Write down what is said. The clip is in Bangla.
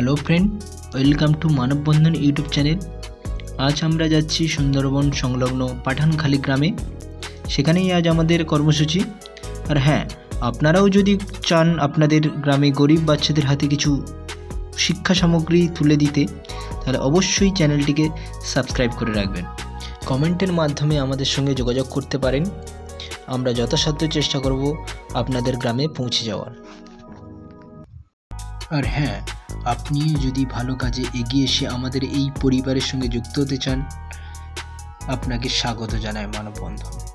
হ্যালো ফ্রেন্ড ওয়েলকাম টু মানববন্ধন ইউটিউব চ্যানেল আজ আমরা যাচ্ছি সুন্দরবন সংলগ্ন পাঠানখালী গ্রামে। সেখানেই আজ আমাদের কর্মসূচি। আর হ্যাঁ আপনারাও যদি চান আপনাদের গ্রামে গরিব বাচ্চাদের হাতে কিছু শিক্ষা সামগ্রী তুলে দিতে, তাহলে অবশ্যই চ্যানেলটিকে সাবস্ক্রাইব করে রাখবেন। কমেন্টের মাধ্যমে আমাদের সঙ্গে যোগাযোগ করতে পারেন। আমরা যথাসাধ্য চেষ্টা করব আপনাদের গ্রামে পৌঁছে যাওয়ার। আর হ্যাঁ আপনি যদি ভালো কাজে এগিয়ে এসে আমাদের এই পরিবারের সঙ্গে যুক্ত হতে চান, আপনাকে স্বাগত জানায় মানববন্ধন।